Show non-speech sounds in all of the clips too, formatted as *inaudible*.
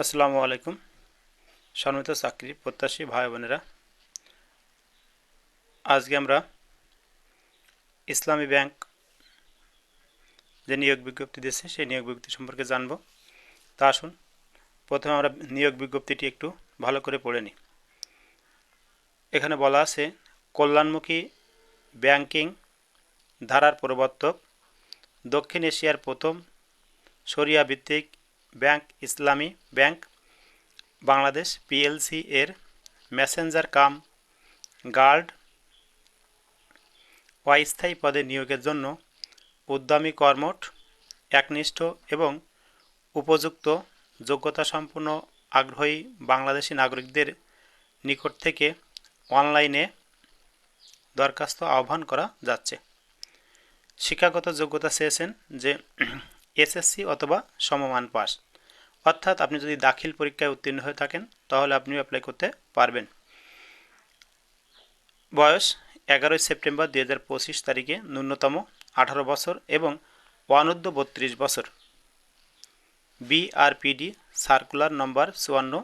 আসসালামু আলাইকুম। সম্মিলিত চাকরি প্রত্যাশী ভাই বোনেরা, আজকে আমরা ইসলামী ব্যাংক যে নিয়োগ বিজ্ঞপ্তি দিয়েছে, সেই নিয়োগ বিজ্ঞপ্তি সম্পর্কে জানব। তা আসুন, প্রথমে আমরা নিয়োগ বিজ্ঞপ্তিটি একটু ভালো করে পড়ে নিই। এখানে বলা আছে, কল্যাণমুখী ব্যাংকিং ধারার প্রবর্তক, দক্ষিণ এশিয়ার প্রথম সরিয়া ভিত্তিক bank, Islami bank, Bangladesh PLC এর মেসেঞ্জার কাম গার্ড অস্থায়ী পদে নিয়োগের জন্য উদ্যমী কর্মঠ, একনিষ্ঠ এবং উপযুক্ত যোগ্যতা সম্পন্ন আগ্রহী বাংলাদেশি নাগরিকদের নিকট থেকে অনলাইনে দরখাস্ত আহ্বান করা যাচ্ছে। শিক্ষাগত যোগ্যতা চেয়েছেন যে এসএসসি অথবা সমমান পাস। অর্থাৎ আপনি যদি দাখিল পরীক্ষায় উত্তীর্ণ হয়ে থাকেন, তাহলে আপনিও অ্যাপ্লাই করতে পারবেন। বয়স এগারোই সেপ্টেম্বর দুই হাজার পঁচিশ তারিখে ন্যূনতম আঠারো বছর এবং অনূর্ধ্ব বত্রিশ বছর। বিআরপিডি সার্কুলার নম্বর চুয়ান্ন,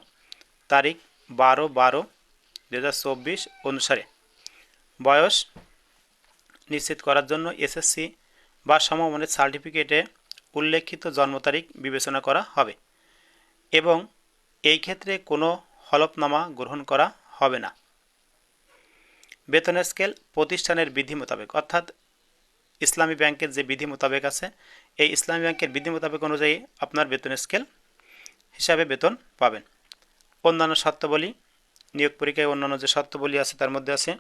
তারিখ বারো বারো দু হাজার চব্বিশ অনুসারে। বয়স নিশ্চিত করার জন্য এসএসসি বা সমমানের সার্টিফিকেটে উল্লেখিত জন্ম তারিখ বিবেচনা করা হবে। এবং এই ক্ষেত্রে কোনো হলফনামা গ্রহণ করা হবে না। বেতনের স্কেল প্রতিষ্ঠানের বিধি মোতাবেক, অর্থাৎ ইসলামী ব্যাংকের যে বিধি মোতাবেক আছে, এই ইসলামী ব্যাংকের বিধি মোতাবেক অনুযায়ী আপনার বেতনের স্কেল হিসাবে বেতন পাবেন। অন্যান্য শর্তাবলী, নিয়োগ পরীক্ষায় অন্যান্য যে শর্তাবলী আছে তার মধ্যে আছে,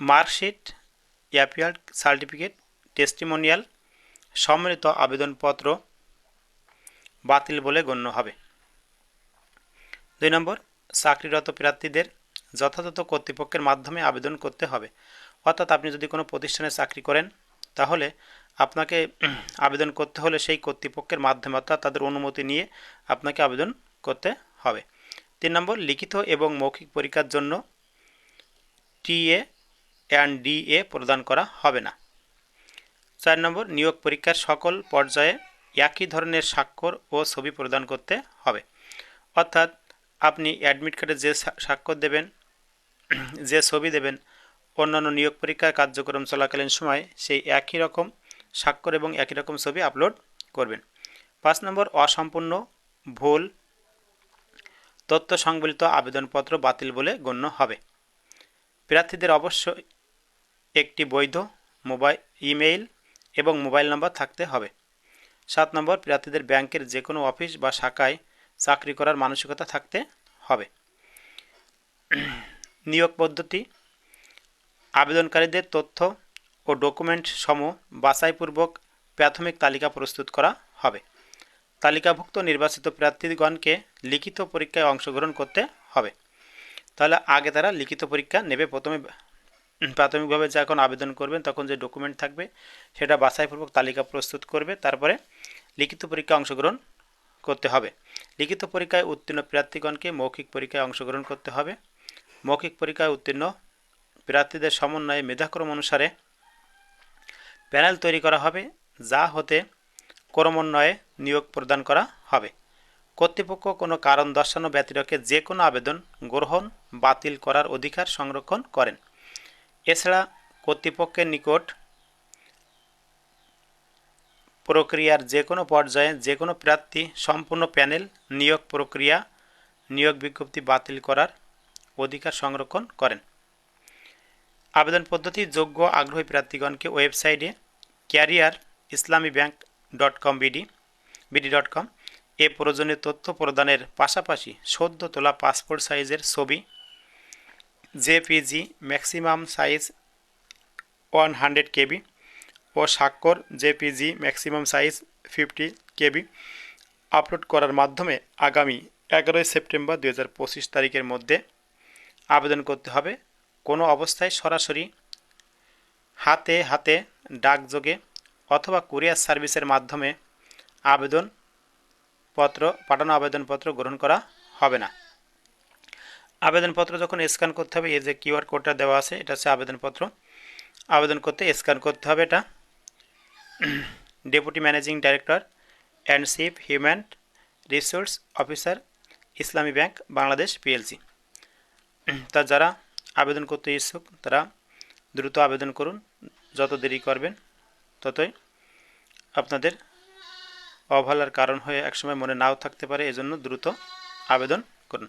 মার্কশিট, অ্যাপিয়ার্ড, সার্টিফিকেট, টেস্টিমোনিয়াল, সম্মিলিত আবেদনপত্র বাতিল বলে গণ্য হবে। দুই নম্বর, চাকরিরত প্রার্থীদের যথাযথ কর্তৃপক্ষের মাধ্যমে আবেদন করতে হবে। অর্থাৎ আপনি যদি কোনো প্রতিষ্ঠানে চাকরি করেন, তাহলে আপনাকে আবেদন করতে হলে সেই কর্তৃপক্ষের মাধ্যমে, অর্থাৎ তাদের অনুমতি নিয়ে আপনাকে আবেদন করতে হবে। তিন নম্বর, লিখিত এবং মৌখিক পরীক্ষার জন্য টিএ অ্যান্ড ডিএ প্রদান করা হবে না। চার নম্বর, নিয়োগ পরীক্ষার সকল পর্যায়ে একই ধরনের স্বাক্ষর ও ছবি প্রদান করতে হবে। অর্থাৎ আপনি অ্যাডমিট কার্ডে যে স্বাক্ষর দেবেন, *clears throat* যে ছবি দেবেন, অন্যান্য নিয়োগ পরীক্ষার কার্যক্রম চলাকালীন সময় সেই একই রকম স্বাক্ষর এবং একই রকম ছবি আপলোড করবেন। পাঁচ নম্বর, অসম্পূর্ণ, ভুল, তথ্য সংবলিত আবেদনপত্র বাতিল বলে গণ্য হবে। প্রার্থীদের অবশ্যই একটি বৈধ মোবাইল ইমেইল এবং মোবাইল নাম্বার থাকতে হবে। সাত নম্বর, প্রার্থীদের ব্যাংকের যে কোনো অফিস বা শাখায় চাকরি করার মানসিকতা থাকতে হবে। নিয়োগ পদ্ধতি, আবেদনকারীদের তথ্য ও ডকুমেন্ট সম বাছাইপূর্বক প্রাথমিক তালিকা প্রস্তুত করা হবে। তালিকাভুক্ত নির্বাচিত প্রার্থীগণকে লিখিত পরীক্ষায় অংশগ্রহণ করতে হবে। তাহলে আগে তারা লিখিত পরীক্ষা নেবে, প্রথমে প্রাথমিকভাবে যখন আবেদন করবেন, তখন যে ডকুমেন্ট থাকবে, সেটা বাছাইপূর্বক তালিকা প্রস্তুত করবে, তারপরে লিখিত পরীক্ষায় অংশগ্রহণ করতে হবে। লিখিত পরীক্ষায় উত্তীর্ণ প্রার্থীগণকে মৌখিক পরীক্ষায় অংশগ্রহণ করতে হবে। মৌখিক পরীক্ষায় উত্তীর্ণ প্রার্থীদের সমন্বয়ে মেধাক্রম অনুসারে প্যানেল তৈরি করা হবে, যা হতে ক্রমান্বয়ে নিয়োগ প্রদান করা হবে। কর্তৃপক্ষ কোনো কারণ দর্শানো ব্যতিরকে যে কোনো আবেদন গ্রহণ বাতিল করার অধিকার সংরক্ষণ করেন। এছাড়া কর্তৃপক্ষের নিকট প্রক্রিয়ার যে কোনো পর্যায়ে যে কোনো প্রার্থী সম্পূর্ণ প্যানেল নিয়োগ প্রক্রিয়া, নিয়োগ বিজ্ঞপ্তি বাতিল করার অধিকার সংরক্ষণ করেন। আবেদন পদ্ধতি যোগ্য আগ্রহী প্রার্থীগণকে ওয়েবসাইটে career Islami bank dot com BD BD dot com এ প্রয়োজনীয় তথ্য প্রদানের পাশাপাশি সদ্য তোলা পাসপোর্ট সাইজের ছবি JPG maximum size one hundred KB ও স্বাক্ষর JPG maximum size fifty KB. Upload করার মাধ্যমে আগামী এগারোই সেপ্টেম্বর দু হাজার পঁচিশ তারিখের মধ্যে আবেদন করতে হবে। কোনো অবস্থায় সরাসরি হাতে হাতে, ডাকযোগে অথবা কুরিয়ার সার্ভিসের মাধ্যমে আবেদনপত্র, পাঠানো আবেদনপত্র গ্রহণ করা হবে না। আবেদনপত্র যখন স্ক্যান করতে হবে, এই যে কিউআর কোডটা দেওয়া আছে, এটা হচ্ছে আবেদনপত্র। আবেদন করতে, স্ক্যান করতে হবে এটা। Deputy managing director and chief human resource officer Islami bank Bangladesh PLC তা যারা আবেদন করতে ইচ্ছুক, তারা দ্রুত আবেদন করুন। যত দেরি করবেন, ততই আপনাদের অবহেলার কারণ হয়ে একসময় মনে নাও থাকতে পারে, এজন্য দ্রুত আবেদন করুন।